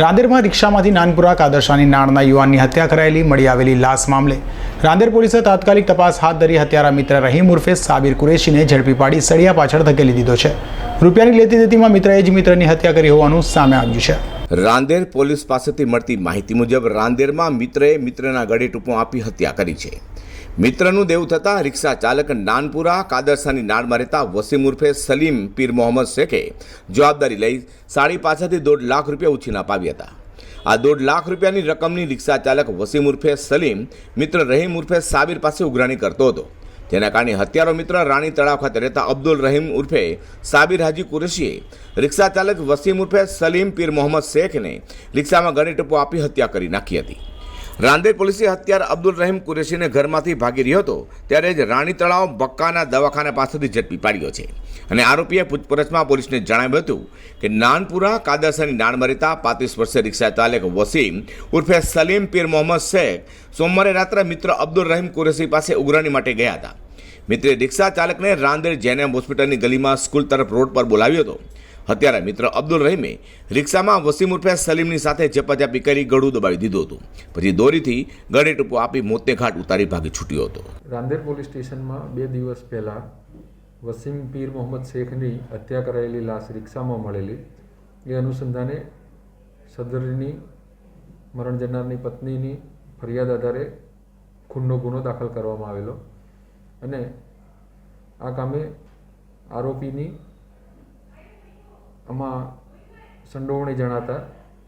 રાંદેરમાં રિક્ષામાંથી નાનપુરા કાદરશાની નાણના યુવાનની હત્યા કરાયેલી, મળી આવેલી લાશ મામલે રાંદેર પોલીસે તાત્કાલિક તપાસ હાથ ધરી હત્યારા મિત્ર રહીમ ઉર્ફે સાબિર કુરેશીને ઝડપી પાડી સળિયા પાછળ ધકેલી દીધો છે. રૂપિયાની લેતી દેતીમાં મિત્રએ જ મિત્રની હત્યા કરી હોવાનું સામે આવ્યું છે. રાંદેર પોલીસ પાસેથી મળતી માહિતી મુજબ રાંદેરમાં મિત્રએ મિત્રના ગળે ટૂંપો આપી હત્યા કરી છે. મિત્રનું દેવ થતાં રિક્ષા ચાલક નાનપુરા, કાદરસાની નાળમાં રહેતા વસીમ ઉર્ફે સલીમ પીર મોહમ્મદ શેખે જવાબદારી લઈ સાડી પાછળથી દોઢ લાખ રૂપિયા ઉછીના પાવ્યા હતા. આ દોઢ લાખ રૂપિયાની રકમની રિક્ષા ચાલક વસીમ ઉર્ફે સલીમ મિત્ર રહીમ ઉર્ફે સાબિર પાસે ઉઘરાણી કરતો હતો. જેના કારણે હત્યારો મિત્ર રાણી તળાવ ખાતે રહેતા અબ્દુલ રહીમ ઉર્ફે સાબિર હાજી કુરેશીએ રિક્ષા ચાલક વસીમ ઉર્ફે સલીમ પીર મોહમ્મદ શેખને રિક્ષામાં ગળે ટપ્પો આપી હત્યા કરી નાખી હતી. રાંદેર પોલીસે હત્યાર અબ્દુલ રહીમ કુરેશીને ઘરમાંથી ભાગી રહ્યો હતો, ત્યારે જ રાણી તળાવ બક્કાના દવાખાના પાસેથી ઝડપી પાડ્યો છે. અને આરોપીએ પૂછપરછમાં પોલીસને જણાવ્યું હતું કે નાનપુરા કાદરસરની નાણ મરિતા પાંત્રીસ વર્ષીય રિક્ષા ચાલક વસીમ ઉર્ફે સલીમ પીર મોહમ્મદ શેખ સોમવારે રાત્રે મિત્ર અબ્દુલ રહીમ કુરેશી પાસે ઉઘરાણી માટે ગયા હતા. મિત્રે રિક્ષા ચાલકને રાંદેર જેનેમ હોસ્પિટલની ગલીમાં સ્કૂલ તરફ રોડ પર બોલાવ્યો હતો. હત્યારા મિત્ર અબ્દુલ રહીમે રિક્ષામાં વસીમ ઉર્ફે સલીમની સાથે ઝપાઝપી કરી ગળું દબાવી દીધું હતું. પછી દોરીથી ગળે ટૂંકો આપી મોતને ઘાટ ઉતારી ભાગી છૂટ્યો હતો. રાંદેર પોલીસ સ્ટેશનમાં બે દિવસ પહેલાં વસીમ પીર મોહમ્મદ શેખની હત્યા કરાયેલી લાશ રિક્ષામાં મળેલી. એ અનુસંધાને સદરની મરણ જનારની પત્નીની ફરિયાદ આધારે ખૂનનો ગુનો દાખલ કરવામાં આવેલો. અને આ કામે આરોપીની આમાં સંડોવણી જણાતા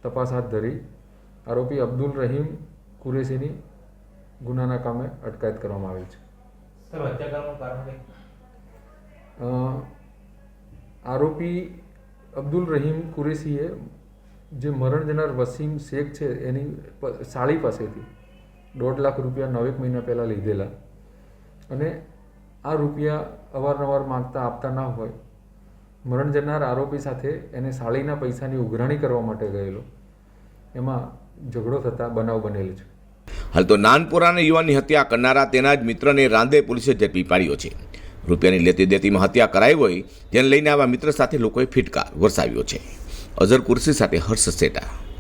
તપાસ હાથ ધરી આરોપી અબ્દુલ રહીમ કુરેશીની ગુનાના કામે અટકાયત કરવામાં આવી છે. આરોપી અબ્દુલ રહીમ કુરેશીએ જે મરણ જનાર વસીમ શેખ છે એની સાળી પાસેથી દોઢ લાખ રૂપિયા નવેક મહિના પહેલાં લીધેલા અને આ રૂપિયા અવારનવાર માગતા આપતા ના હોય મરણ જનાર આરોપી સાથે એને સાળીના પૈસાની ઉઘરાણી કરવા માટે ગયેલો. એમાં ઝઘડો થતાં બનાવ બનેલ છે. હાલ તો નાનપુરાના યુવાનની હત્યા કરનારા તેના જ મિત્રને રાંદે પોલીસે ઝડપી પાડ્યો છે. રૂપિયાની લેતી દેતીમાં હત્યા કરાઈ હોય, તેને લઈને આવા મિત્ર સાથે લોકોએ ફિટકાર વરસાવ્યો છે. અઝર કુર્સી સાથે હર્ષ સેટા.